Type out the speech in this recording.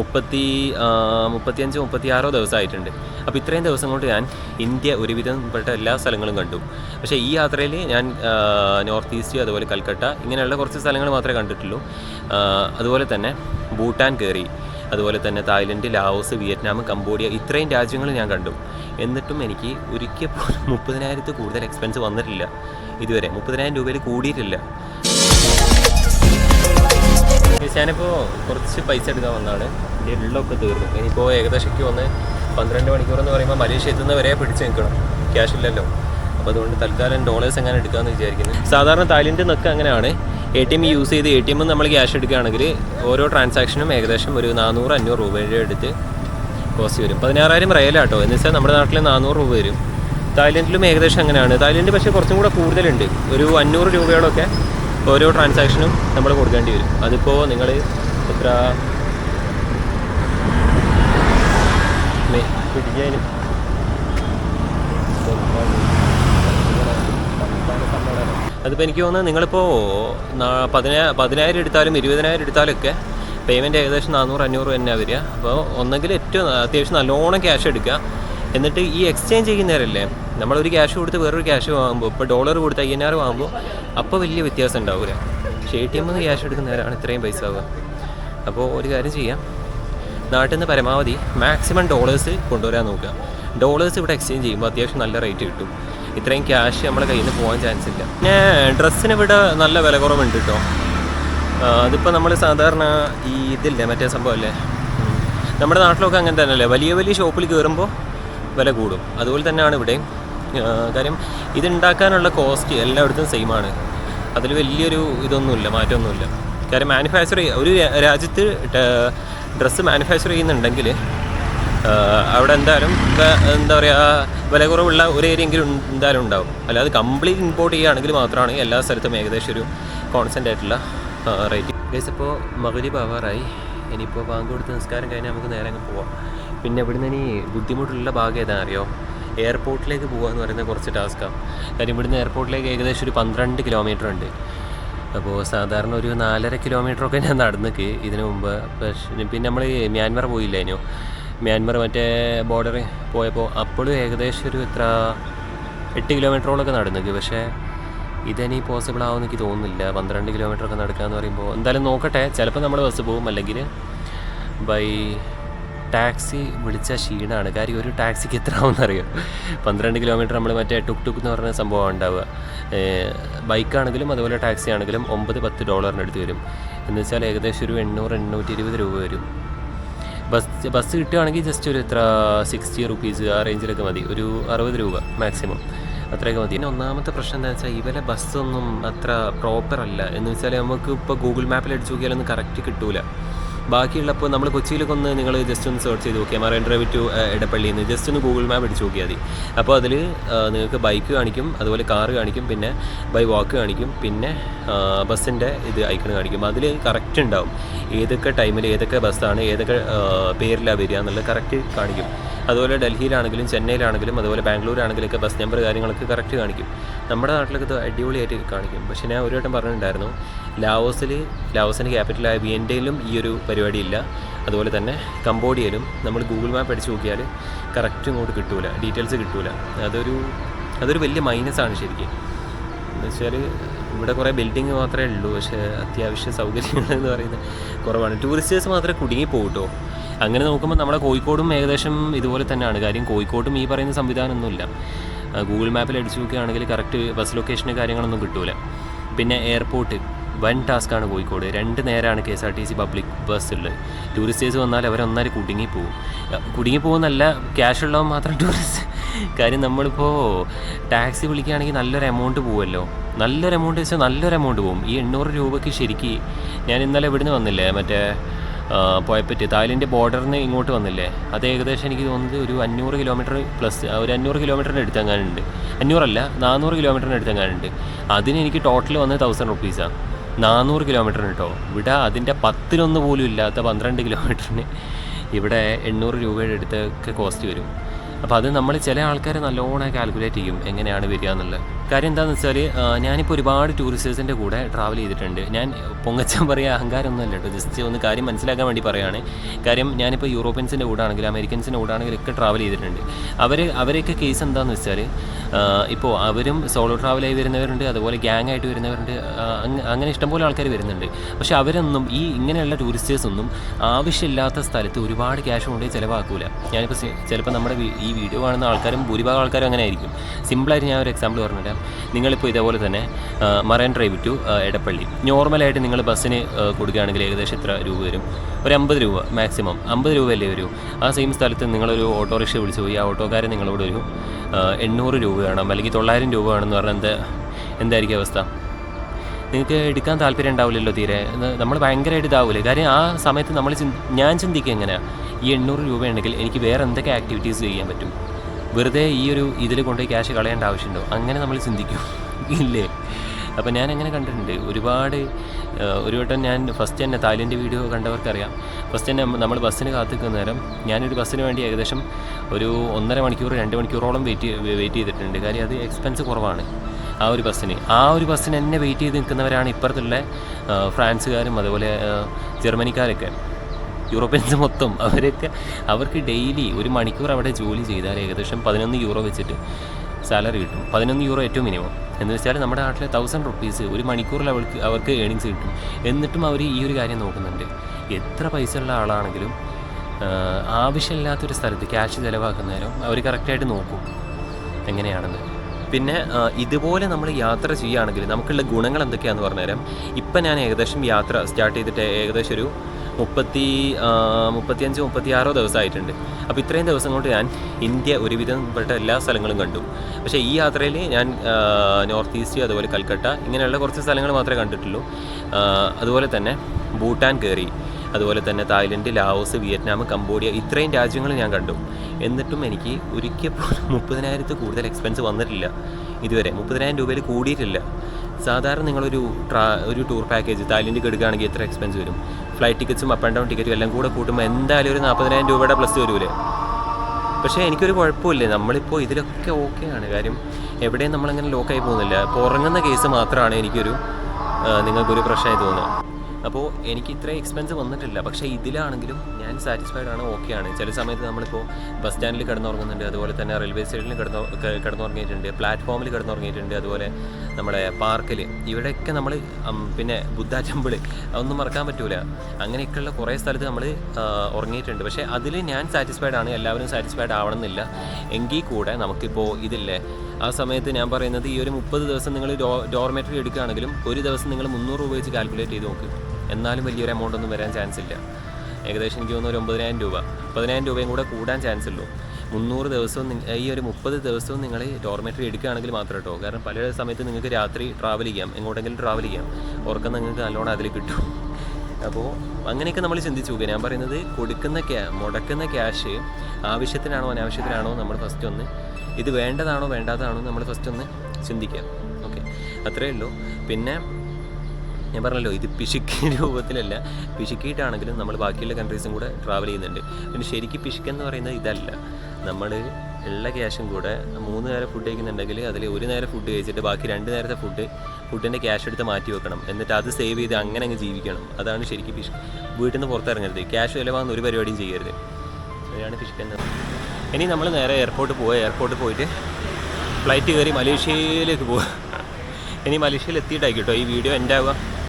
മുപ്പത്തി മുപ്പത്തിയഞ്ച് മുപ്പത്തിയാറോ ദിവസമായിട്ടുണ്ട്. അപ്പോൾ ഇത്രയും ദിവസം കൊണ്ട് ഞാൻ ഇന്ത്യ ഒരുവിധം പെട്ട എല്ലാ സ്ഥലങ്ങളും കണ്ടു. പക്ഷേ ഈ യാത്രയിൽ ഞാൻ നോർത്ത് ഈസ്റ്റ് അതുപോലെ കൽക്കട്ട ഇങ്ങനെയുള്ള കുറച്ച് സ്ഥലങ്ങൾ മാത്രമേ കണ്ടിട്ടുള്ളൂ. അതുപോലെ തന്നെ ഭൂട്ടാൻ കയറി അതുപോലെ തന്നെ തായ്ലൻഡ് ലാവോസ് വിയറ്റ്നാം കംബോഡിയ ഇത്രയും രാജ്യങ്ങൾ ഞാൻ കണ്ടു. എന്നിട്ടും എനിക്ക് ഒരിക്കൽ പോലും മുപ്പതിനായിരത്തിൽ കൂടുതൽ എക്സ്പെൻസ് വന്നിട്ടില്ല. ഇതുവരെ മുപ്പതിനായിരം രൂപയിൽ കൂടിയിട്ടില്ല. ഞാനിപ്പോൾ കുറച്ച് പൈസ എടുക്കാൻ വന്നതാണ് എന്റെ ഉള്ളൊക്കെ തീർന്നു. ഇനിയിപ്പോൾ ഏകദേശം വന്ന് പന്ത്രണ്ട് മണിക്കൂർ എന്ന് പറയുമ്പോൾ മലേഷ്യ എത്തുന്ന വരെ പിടിച്ച് നിൽക്കണം. ക്യാഷ് ഇല്ലല്ലോ. അപ്പോൾ അതുകൊണ്ട് തൽക്കാലം ഡോളേഴ്സ് എങ്ങനെ എടുക്കാമെന്ന് വിചാരിക്കുന്നു. സാധാരണ തായ്ലൻഡിൽ നിന്നൊക്കെ അങ്ങനെയാണ്. എ ടി എം യൂസ് ചെയ്ത് എ ടി എമ്മിൽ നമ്മൾ ക്യാഷ് എടുക്കുകയാണെങ്കിൽ ഓരോ ട്രാൻസാക്ഷനും ഏകദേശം ഒരു നാനൂറ് അഞ്ഞൂറ് രൂപയുടെ അടുത്ത് കോസ്റ്റ് വരും. പതിനാറായിരം റയലാട്ടോ എന്ന് വെച്ചാൽ നമ്മുടെ നാട്ടിൽ നാനൂറ് രൂപ വരും. തായ്ലൻഡിലും ഏകദേശം അങ്ങനെയാണ്. തായ്ലൻഡ് പക്ഷേ കുറച്ചും കൂടെ കൂടുതലുണ്ട്. ഒരു അഞ്ഞൂറ് രൂപയോടൊക്കെ ഓരോ ട്രാൻസാക്ഷനും നമ്മൾ കൊടുക്കേണ്ടി വരും. അതിപ്പോൾ നിങ്ങൾ എത്ര? പിടിക്കാനും. അതിപ്പോൾ എനിക്ക് തോന്നുന്നത് നിങ്ങളിപ്പോൾ പതിനാ പതിനായിരം എടുത്താലും ഇരുപതിനായിരം എടുത്താലൊക്കെ പേയ്മെന്റ് ഏകദേശം നാനൂറ് അഞ്ഞൂറ് തന്നെ വരിക. അപ്പോൾ ഒന്നെങ്കിൽ ഏറ്റവും അത്യാവശ്യം നല്ലോണം ക്യാഷ് എടുക്കുക. എന്നിട്ട് ഈ എക്സ്ചേഞ്ച് ചെയ്യുന്നവരല്ലേ നമ്മളൊരു ക്യാഷ് കൊടുത്ത് വേറൊരു ക്യാഷ് വാങ്ങുമ്പോൾ ഇപ്പോൾ ഡോളർ കൊടുത്ത് അയ്യനാറ് വാങ്ങുമ്പോൾ അപ്പോൾ വലിയ വ്യത്യാസം ഉണ്ടാവില്ല പക്ഷേ എ ടി എമ്മിൽ നിന്ന് ക്യാഷ് എടുക്കുന്നവരാണ് ഇത്രയും പൈസ ആവുക. അപ്പോൾ ഒരു കാര്യം ചെയ്യാം. നാട്ടിൽ നിന്ന് പരമാവധി മാക്സിമം ഡോളേഴ്സ് കൊണ്ടുവരാൻ നോക്കുക. ഡോളേഴ്സ് ഇവിടെ എക്സ്ചേഞ്ച് ചെയ്യുമ്പോൾ അത്യാവശ്യം നല്ല റേറ്റ് കിട്ടും. ഇത്രയും ക്യാഷ് നമ്മുടെ കയ്യിൽ നിന്ന് പോകാൻ ചാൻസ് ഇല്ല. പിന്നെ ഡ്രസ്സിന് ഇവിടെ നല്ല വില കുറവുണ്ട് കേട്ടോ അതിപ്പോൾ നമ്മൾ സാധാരണ ഈ ഇതില്ലേ മറ്റേ സംഭവമല്ലേ നമ്മുടെ നാട്ടിലൊക്കെ അങ്ങനെ തന്നെയല്ലേ? വലിയ വലിയ ഷോപ്പിൽ കയറുമ്പോൾ വില കൂടും. അതുപോലെ തന്നെയാണ് ഇവിടെയും. കാര്യം ഇതുണ്ടാക്കാനുള്ള കോസ്റ്റ് എല്ലായിടത്തും സെയിം ആണ്. അതിൽ വലിയൊരു ഇതൊന്നുമില്ല മാറ്റമൊന്നുമില്ല. കാര്യം മാനുഫാക്ചർ ഒരു രാജ്യത്ത് ഡ്രസ്സ് മാനുഫാക്ചർ ചെയ്യുന്നുണ്ടെങ്കിൽ അവിടെ എന്തായാലും എന്താ പറയുക വില കുറവുള്ള ഒരു ഏരിയ എങ്കിലും എന്തായാലും ഉണ്ടാവും. അല്ലാതെ കംപ്ലീറ്റ് ഇമ്പോർട്ട് ചെയ്യുകയാണെങ്കിൽ മാത്രമാണ് എല്ലാ സ്ഥലത്തും ഏകദേശം ഒരു കോൺസെന്റ് ആയിട്ടുള്ള റേറ്റ് ഗൈസ് ഇപ്പോൾ മകുതി ആവാറായി. ഇനിയിപ്പോൾ ബാങ്ക് കൊടുത്ത് നിസ്കാരം കഴിഞ്ഞാൽ നമുക്ക് നേരെ അങ്ങ് പോവാം. പിന്നെ ഇവിടുന്ന് ഇനി ബുദ്ധിമുട്ടുള്ള ഭാഗം ഏതാ അറിയോ? എയർപോർട്ടിലേക്ക് പോകുക എന്ന് പറയുന്നത് കുറച്ച് ടാസ്ക്കാണ് കാര്യം ഇവിടുന്ന് എയർപോർട്ടിലേക്ക് ഏകദേശം ഒരു പന്ത്രണ്ട് കിലോമീറ്റർ ഉണ്ട്. അപ്പോൾ സാധാരണ ഒരു നാലര കിലോമീറ്ററൊക്കെ ഞാൻ നടന്നിക്ക് ഇതിനു മുമ്പ്. പക്ഷേ പിന്നെ നമ്മൾ മ്യാൻമർ പോയില്ലേനോ? മ്യാൻമർ മറ്റേ ബോർഡർ പോയപ്പോൾ അപ്പോഴും ഏകദേശം ഒരു എത്ര? എട്ട് കിലോമീറ്ററോളൊക്കെ നടന്നിക്ക്. പക്ഷേ ഇതെനി പോസിബിൾ ആവുമെന്ന് എനിക്ക് തോന്നുന്നില്ല. പന്ത്രണ്ട് കിലോമീറ്റർ ഒക്കെ നടക്കുക എന്ന് പറയുമ്പോൾ എന്തായാലും നോക്കട്ടെ. ചിലപ്പോൾ നമ്മൾ ബസ് പോകും. അല്ലെങ്കിൽ ബൈ ടാക്സി വിളിച്ച ക്ഷീണമാണ് കാര്യം ഒരു ടാക്സിക്ക് എത്ര ആവുമെന്ന് അറിയാം പന്ത്രണ്ട് കിലോമീറ്റർ നമ്മൾ മറ്റേ ടുക് ടുക്ക് എന്ന് പറഞ്ഞ സംഭവമാണ് ഉണ്ടാവുക. ബൈക്കാണെങ്കിലും അതുപോലെ ടാക്സി ആണെങ്കിലും ഒമ്പത് പത്ത് ഡോളറിന് അടുത്ത് വരും. എന്ന് വെച്ചാൽ ഏകദേശം ഒരു എണ്ണൂറ് എണ്ണൂറ്റി ഇരുപത് രൂപ വരും. ബസ് ബസ് കിട്ടുകയാണെങ്കിൽ ജസ്റ്റ് ഒരു എത്ര സിക്സ്റ്റി റുപ്പീസ് ആ റേഞ്ചിലൊക്കെ മതി. ഒരു അറുപത് രൂപ മാക്സിമം അത്രയൊക്കെ മതി. പിന്നെ ഒന്നാമത്തെ പ്രശ്നം എന്താ വെച്ചാൽ ഇവരെ ബസ്സൊന്നും അത്ര പ്രോപ്പർ അല്ല. എന്ന് വെച്ചാൽ നമുക്ക് ഇപ്പോൾ ഗൂഗിൾ മാപ്പിൽ അടിച്ച് നോക്കിയാലൊന്നും കറക്റ്റ് കിട്ടൂല. ബാക്കിയുള്ളപ്പോൾ നമ്മൾ കൊച്ചിയിലൊക്കെ ഒന്ന് നിങ്ങൾ ജസ്റ്റ് ഒന്ന് സെർച്ച് ചെയ്ത് നോക്കിയാൽ മറൈൻ ഡ്രൈവ് ടു ഇടപ്പള്ളിയിൽ നിന്ന് ജസ്റ്റ് ഒന്ന് ഗൂഗിൾ മാപ്പ് അടിച്ച് നോക്കിയാൽ മതി. അപ്പോൾ അതിൽ നിങ്ങൾക്ക് ബൈക്ക് കാണിക്കും അതുപോലെ കാർ കാണിക്കും പിന്നെ ബൈ വാക്ക് കാണിക്കും പിന്നെ ബസ്സിന്റെ ഇത് ഐക്കൺ കാണിക്കും. അതിൽ കറക്റ്റ് ഉണ്ടാവും. ഏതൊക്കെ ടൈമിൽ ഏതൊക്കെ ബസ്സാണ് ഏതൊക്കെ പേരിലാണ് വരിക എന്നുള്ളത് കറക്റ്റ് കാണിക്കും. അതുപോലെ ഡൽഹിയിലാണെങ്കിലും ചെന്നൈയിലാണെങ്കിലും അതുപോലെ ബാംഗ്ലൂരാണെങ്കിലും ഒക്കെ ബസ് നമ്പർ കാര്യങ്ങളൊക്കെ കറക്റ്റ് കാണിക്കും. നമ്മുടെ നാട്ടിലൊക്കെ ഇത് അടിപൊളിയായിട്ട് കാണിക്കും. പക്ഷേ ഞാൻ ഒരു വട്ടം പറഞ്ഞിട്ടുണ്ടായിരുന്നു ലാവോസിൽ ലാവോസിന്റെ ക്യാപിറ്റലായ വിയൻഡയിലും ഈ ഒരു പരിപാടിയില്ല. അതുപോലെ തന്നെ കംബോഡിയയിലും നമ്മൾ ഗൂഗിൾ മാപ്പ് അടിച്ച് നോക്കിയാൽ കറക്റ്റ് ഇങ്ങോട്ട് കിട്ടൂല ഡീറ്റെയിൽസ് കിട്ടൂല. അതൊരു അതൊരു വലിയ മൈനസാണ് ശരിക്കും. എന്ന് വെച്ചാൽ ഇവിടെ കുറേ ബിൽഡിങ് മാത്രമേ ഉള്ളൂ. പക്ഷേ അത്യാവശ്യ സൗകര്യങ്ങൾ എന്ന് പറയുന്നത് കുറവാണ്. ടൂറിസ്റ്റേഴ്സ് മാത്രമേ കുടുങ്ങി പോകട്ടോ അങ്ങനെ നോക്കുമ്പോൾ നമ്മുടെ കോഴിക്കോടും ഏകദേശം ഇതുപോലെ തന്നെയാണ്. കാര്യം കോഴിക്കോട്ടും ഈ പറയുന്ന സംവിധാനമൊന്നുമില്ല. ഗൂഗിൾ മാപ്പിൽ അടിച്ചു നോക്കുകയാണെങ്കിൽ കറക്റ്റ് ബസ് ലൊക്കേഷന് കാര്യങ്ങളൊന്നും കിട്ടൂല. പിന്നെ എയർപോർട്ട് വൻ ടാസ്ക്കാണ് കോഴിക്കോട്. രണ്ട് നേരമാണ് K S R T C public bus ഉള്ളത്. ടൂറിസ്റ്റേഴ്സ് വന്നാൽ അവരൊന്നാൽ കുടുങ്ങി പോകും കുടുങ്ങി പോകുന്നല്ല ക്യാഷ് ഉള്ളവൻ മാത്രം ടൂറിസ്റ്റ് കാര്യം നമ്മളിപ്പോൾ ടാക്സി വിളിക്കുകയാണെങ്കിൽ നല്ലൊരു എമൗണ്ട് പോവുമല്ലോ. നല്ലൊരു എമൗണ്ട് വെച്ചാൽ നല്ലൊരു എമൗണ്ട് പോകും ഈ എണ്ണൂറ് രൂപയ്ക്ക് ശരിക്ക് ഞാൻ ഇന്നലെ ഇവിടുന്ന് വന്നില്ലേ മറ്റേ പോയപ്പറ്റ് തായ്ലൻഡ് ബോർഡറിന് ഇങ്ങോട്ട് വന്നില്ലേ? അത് ഏകദേശം എനിക്ക് തോന്നുന്നത് ഒരു അഞ്ഞൂറ് കിലോമീറ്റർ പ്ലസ് ഒരു അഞ്ഞൂറ് കിലോമീറ്ററിന് അടുത്തെങ്ങാനുണ്ട്. അഞ്ഞൂറല്ല നാനൂറ് കിലോമീറ്ററിന് അടുത്തെങ്ങാനുണ്ട്. അതിന് എനിക്ക് ടോട്ടൽ വന്ന് തൗസൻഡ് റുപ്പീസാണ് നാനൂറ് കിലോമീറ്ററിന് കേട്ടോ ഇവിടെ അതിന്റെ പത്തിലൊന്ന് പോലും ഇല്ലാത്ത പന്ത്രണ്ട് കിലോമീറ്ററിന് ഇവിടെ എണ്ണൂറ് രൂപയുടെ അടുത്തൊക്കെ കോസ്റ്റ് വരും. അപ്പോൾ അത് നമ്മൾ ചില ആൾക്കാർ നല്ലോണം കാൽക്കുലേറ്റ് ചെയ്യും എങ്ങനെയാണ് വരിക എന്നുള്ളത്. കാര്യം എന്താണെന്ന് വെച്ചാൽ ഞാനിപ്പോൾ ഒരുപാട് ടൂറിസ്റ്റേഴ്സിന്റെ കൂടെ ട്രാവൽ ചെയ്തിട്ടുണ്ട്. ഞാൻ പൊങ്ങച്ചം പറയുക അഹങ്കാരമൊന്നുമല്ല കേട്ടോ ജസ്റ്റ് ഒന്ന് കാര്യം മനസ്സിലാക്കാൻ വേണ്ടി പറയുകയാണ് കാര്യം ഞാനിപ്പോൾ യൂറോപ്യൻസിന്റെ കൂടെ ആണെങ്കിലും അമേരിക്കൻസിന്റെ കൂടെ ആണെങ്കിലും ഒക്കെ ട്രാവൽ ചെയ്തിട്ടുണ്ട്. അവർ അവരെയൊക്കെ കേസ് എന്താണെന്ന് വെച്ചാൽ ഇപ്പോൾ അവരും സോളോ ട്രാവലായി വരുന്നവരുണ്ട് അതുപോലെ ഗ്യാങ് ആയിട്ട് വരുന്നവരുണ്ട് അങ്ങനെ ഇഷ്ടംപോലെ ആൾക്കാർ വരുന്നുണ്ട്. പക്ഷേ അവരൊന്നും ഈ ഇങ്ങനെയുള്ള ടൂറിസ്റ്റേഴ്സൊന്നും ആവശ്യമില്ലാത്ത സ്ഥലത്ത് ഒരുപാട് ക്യാഷ് കൊണ്ടുപോയി ചിലവാക്കൂല. ഞാനിപ്പോൾ ചിലപ്പോൾ നമ്മുടെ ഈ വീഡിയോ കാണുന്ന ആൾക്കാരും ഭൂരിഭാഗം ആൾക്കാരും അങ്ങനെ ആയിരിക്കും സിമ്പിളായിട്ട് ഞാൻ ഒരു എക്സാമ്പിൾ പറഞ്ഞുതരാം നിങ്ങളിപ്പോൾ ഇതേപോലെ തന്നെ മറൈൻ ഡ്രൈവ് ടു എടപ്പള്ളി. നോർമലായിട്ട് നിങ്ങൾ ബസ്സിന് കൊടുക്കുകയാണെങ്കിൽ ഏകദേശം എത്ര രൂപ വരും? ഒരു അമ്പത് രൂപ മാക്സിമം അമ്പത് രൂപയല്ലേ വരൂ? ആ സെയിം സ്ഥലത്ത് നിങ്ങളൊരു ഓട്ടോറിക്ഷ വിളിച്ചു പോയി ആ ഓട്ടോക്കാരൻ നിങ്ങളോട് ഒരു എണ്ണൂറ് രൂപ വേണം. അല്ലെങ്കിൽ തൊള്ളായിരം രൂപ വേണമെന്ന് പറഞ്ഞാൽ എന്താ എന്തായിരിക്കും അവസ്ഥ? നിങ്ങൾക്ക് എടുക്കാൻ താല്പര്യം ഉണ്ടാവില്ലല്ലോ തീരെ. നമ്മൾ ഭയങ്കരമായിട്ട് ഇതാവില്ലേ കാര്യം ആ സമയത്ത് നമ്മൾ ഞാൻ ചിന്തിക്കുക എങ്ങനെയാണ് ഈ എണ്ണൂറ് രൂപ ഉണ്ടെങ്കിൽ എനിക്ക് വേറെ എന്തൊക്കെ ആക്ടിവിറ്റീസ് ചെയ്യാൻ പറ്റും? വെറുതെ ഈ ഒരു ഇതിൽ കൊണ്ടുപോയി ക്യാഷ് കളയേണ്ട ആവശ്യമുണ്ടോ? അങ്ങനെ നമ്മൾ ചിന്തിക്കും. ഇല്ലേ? അപ്പോൾ ഞാൻ അങ്ങനെ കണ്ടിട്ടുണ്ട്. ഒരുപാട് ഒരു വട്ടം ഞാൻ ഫസ്റ്റ് തന്നെ തായ്ലൻഡ് വീഡിയോ കണ്ടവർക്കറിയാം. ഫസ്റ്റ് തന്നെ നമ്മൾ ബസ്സിന് കാത്തിക്കുന്ന നേരം ഞാനൊരു ബസ്സിന് വേണ്ടി ഏകദേശം ഒരു ഒന്നര മണിക്കൂർ രണ്ട് മണിക്കൂറോളം വെയിറ്റ് വെയിറ്റ് ചെയ്തിട്ടുണ്ട്. കാര്യം അത് എക്സ്പെൻസ് കുറവാണ് ആ ഒരു ബസ്സിന് ആ ഒരു ബസ്സിന് എന്നെ വെയിറ്റ് ചെയ്ത് നിൽക്കുന്നവരാണ് ഇപ്പുറത്തുള്ള ഫ്രാൻസുകാരും അതുപോലെ ജർമ്മനിക്കാരൊക്കെ. യൂറോപ്യൻസ് മൊത്തം അവരൊക്കെ അവർക്ക് ഡെയിലി ഒരു മണിക്കൂർ അവിടെ ജോലി ചെയ്താൽ ഏകദേശം പതിനൊന്ന് യൂറോ വെച്ചിട്ട് സാലറി കിട്ടും. പതിനൊന്ന് യൂറോ ഏറ്റവും മിനിമം. എന്ന് വെച്ചാൽ നമ്മുടെ നാട്ടിലെ തൗസൻഡ് റുപ്പീസ് ഒരു മണിക്കൂറിൽ അവൾക്ക് അവർക്ക് ഏണിങ്സ് കിട്ടും. എന്നിട്ടും അവർ ഈ ഒരു കാര്യം നോക്കുന്നുണ്ട്. എത്ര പൈസ ഉള്ള ആളാണെങ്കിലും ആവശ്യമില്ലാത്തൊരു സ്ഥലത്ത് ക്യാഷ് ചിലവാക്കുന്നേരം അവർ കറക്റ്റായിട്ട് നോക്കും. എങ്ങനെയാണെന്ന്. പിന്നെ ഇതുപോലെ നമ്മൾ യാത്ര ചെയ്യുകയാണെങ്കിൽ നമുക്കുള്ള ഗുണങ്ങൾ എന്തൊക്കെയാണെന്ന് പറഞ്ഞുതരാം. ഇപ്പം ഞാൻ ഏകദേശം യാത്ര സ്റ്റാർട്ട് ചെയ്തിട്ട് ഏകദേശം ഒരു മുപ്പത്തി മുപ്പത്തിയഞ്ച് മുപ്പത്തിയാറോ ദിവസമായിട്ടുണ്ട്. അപ്പോൾ ഇത്രയും ദിവസം കൊണ്ട് ഞാൻ ഇന്ത്യ ഒരുവിധപ്പെട്ട എല്ലാ സ്ഥലങ്ങളും കണ്ടു. പക്ഷേ ഈ യാത്രയിൽ ഞാൻ നോർത്ത് ഈസ്റ്റ് അതുപോലെ കൽക്കട്ട ഇങ്ങനെയുള്ള കുറച്ച് സ്ഥലങ്ങൾ മാത്രമേ കണ്ടിട്ടുള്ളൂ. അതുപോലെ തന്നെ ഭൂട്ടാൻ കയറി. അതുപോലെ തന്നെ തായ്ലൻഡ് ലാവോസ് വിയറ്റ്നാം കംബോഡിയ ഇത്രയും രാജ്യങ്ങൾ ഞാൻ കണ്ടു. എന്നിട്ടും എനിക്ക് ഒരിക്കൽ പോലും മുപ്പതിനായിരത്തിൽ കൂടുതൽ എക്സ്പെൻസ് വന്നിട്ടില്ല ഇതുവരെ. മുപ്പതിനായിരം രൂപയിൽ കൂടിയിട്ടില്ല. സാധാരണ നിങ്ങളൊരു ട്രാ ഒരു ടൂർ പാക്കേജ് തായ്ലൻഡിൽ എടുക്കുകയാണെങ്കിൽ എത്ര എക്സ്പെൻസ് വരും? ഫ്ലൈറ്റ് ടിക്കറ്റ്സും അപ്പ് ആൻഡ് ഡൗൺ ടിക്കറ്റും എല്ലാം കൂടെ കൂട്ടുമ്പോൾ എന്തായാലും ഒരു നാൽപ്പതിനായിരം രൂപയുടെ പ്ലസ് വരൂലേ? പക്ഷേ എനിക്കൊരു കുഴപ്പമില്ല? നമ്മളിപ്പോൾ ഇതിലൊക്കെ ആണ്. കാര്യം എവിടെയും നമ്മളങ്ങനെ ലോക്കായി പോകുന്നില്ല. അപ്പോൾ ഉറങ്ങുന്ന കേസ് മാത്രമാണ് എനിക്കൊരു നിങ്ങൾക്കൊരു പ്രശ്നമായി തോന്നുക. അപ്പോൾ എനിക്ക് ഇത്ര എക്സ്പെൻസ് വന്നിട്ടില്ല. പക്ഷേ ഇതിലാണെങ്കിലും ഞാൻ സാറ്റിസ്ഫൈഡ് ആണ് ഓക്കെ ആണ്. ചില സമയത്ത് നമ്മളിപ്പോൾ ബസ് സ്റ്റാൻഡിൽ കിടന്നുറങ്ങുന്നുണ്ട്. അതുപോലെ തന്നെ റെയിൽവേ സ്റ്റേഷനിൽ കിടന്നു കിടന്നുറങ്ങിയിട്ടുണ്ട്. പ്ലാറ്റ്ഫോമിൽ കിടന്നുറങ്ങിയിട്ടുണ്ട്. അതുപോലെ നമ്മുടെ പാർക്കിൽ ഇവിടെയൊക്കെ നമ്മൾ പിന്നെ ബുദ്ധ ടെമ്പിൾ അതൊന്നും മറക്കാൻ പറ്റൂല. അങ്ങനെയൊക്കെയുള്ള കുറേ സ്ഥലത്ത് നമ്മൾ ഉറങ്ങിയിട്ടുണ്ട്. പക്ഷേ അതിൽ ഞാൻ സാറ്റിസ്ഫൈഡ് ആണ്. എല്ലാവരും സാറ്റിസ്ഫൈഡ് ആവണമെന്നില്ല. എങ്കിൽ കൂടെ നമുക്കിപ്പോൾ ഇതില്ലേ? ആ സമയത്ത് ഞാൻ പറയുന്നത് ഈ ഒരു മുപ്പത് ദിവസം നിങ്ങൾ ഡോർമെറ്ററി എടുക്കുകയാണെങ്കിലും ഒരു ദിവസം നിങ്ങൾ മുന്നൂറ് രൂപ വെച്ച് കാൽക്കുലേറ്റ് ചെയ്ത് നോക്ക്. എന്നാലും വലിയൊരു എമൗണ്ട് ഒന്നും വരാൻ ചാൻസ് ഇല്ല. ഏകദേശം എനിക്ക് തോന്നുന്നു ഒരു ഒമ്പതിനായിരം രൂപ. മുപ്പതിനായിരം രൂപയും കൂടെ കൂടാൻ ചാൻസ് ഉള്ളൂ. മുന്നൂറ് ദിവസവും ഈ ഒരു മുപ്പത് ദിവസവും നിങ്ങൾ ഡോർമെറ്ററി എടുക്കുകയാണെങ്കിൽ മാത്രം കേട്ടോ കാരണം പല സമയത്ത് നിങ്ങൾക്ക് രാത്രി ട്രാവൽ ചെയ്യാം. എങ്ങോട്ടെങ്കിലും ട്രാവൽ ചെയ്യാം. ഉറക്കം നിങ്ങൾക്ക് നല്ലോണം അതിൽ കിട്ടും. അപ്പോൾ അങ്ങനെയൊക്കെ നമ്മൾ ചിന്തിച്ചു. നോക്കുക ഞാൻ പറയുന്നത് കൊടുക്കുന്ന ക്യാ മുടക്കുന്ന ക്യാഷ് ആവശ്യത്തിനാണോ അനാവശ്യത്തിനാണോ നമ്മൾ ഫസ്റ്റ് ഒന്ന് ഇത് വേണ്ടതാണോ വേണ്ടാത്തതാണോ നമ്മൾ ഫസ്റ്റ് ഒന്ന് ചിന്തിക്കുക ഓക്കെ അത്രയേ ഉള്ളൂ. പിന്നെ ഞാൻ പറഞ്ഞല്ലോ ഇത് പിശുക്ക് രൂപത്തിലല്ല. പിശുക്കിയിട്ടാണെങ്കിലും നമ്മൾ ബാക്കിയുള്ള കൺട്രീസും കൂടെ ട്രാവൽ ചെയ്യുന്നുണ്ട്. പിന്നെ ശരിക്കും പിശുക്കെന്ന് പറയുന്നത് ഇതല്ല. നമ്മൾ ഉള്ള ക്യാഷും കൂടെ മൂന്ന് നേരം ഫുഡ് കഴിക്കുന്നുണ്ടെങ്കിൽ അതിൽ ഒരു നേരം ഫുഡ് കഴിച്ചിട്ട് ബാക്കി രണ്ട് നേരത്തെ ഫുഡ് ഫുഡിന്റെ ക്യാഷ് എടുത്ത് മാറ്റി വെക്കണം. എന്നിട്ട് അത് സേവ് ചെയ്ത് അങ്ങനെ അങ്ങ് ജീവിക്കണം. അതാണ് ശരിക്കും പിശുക്ക്. വീട്ടിൽ നിന്ന് പുറത്തിറങ്ങരുത്. ക്യാഷ് ചിലവാകുന്ന ഒരു പരിപാടിയും ചെയ്യരുത്. അതാണ് പിശുക്കെന്ന് ഇനി നമ്മൾ നേരെ എയർപോർട്ടിൽ പോവുക എയർപോർട്ടിൽ പോയിട്ട് ഫ്ലൈറ്റ് കയറി മലേഷ്യയിലേക്ക് പോവുക ഇനി മലേഷ്യയിൽ എത്തിയിട്ടായി കേട്ടോ ഈ വീഡിയോ എന്റെ ആവുക.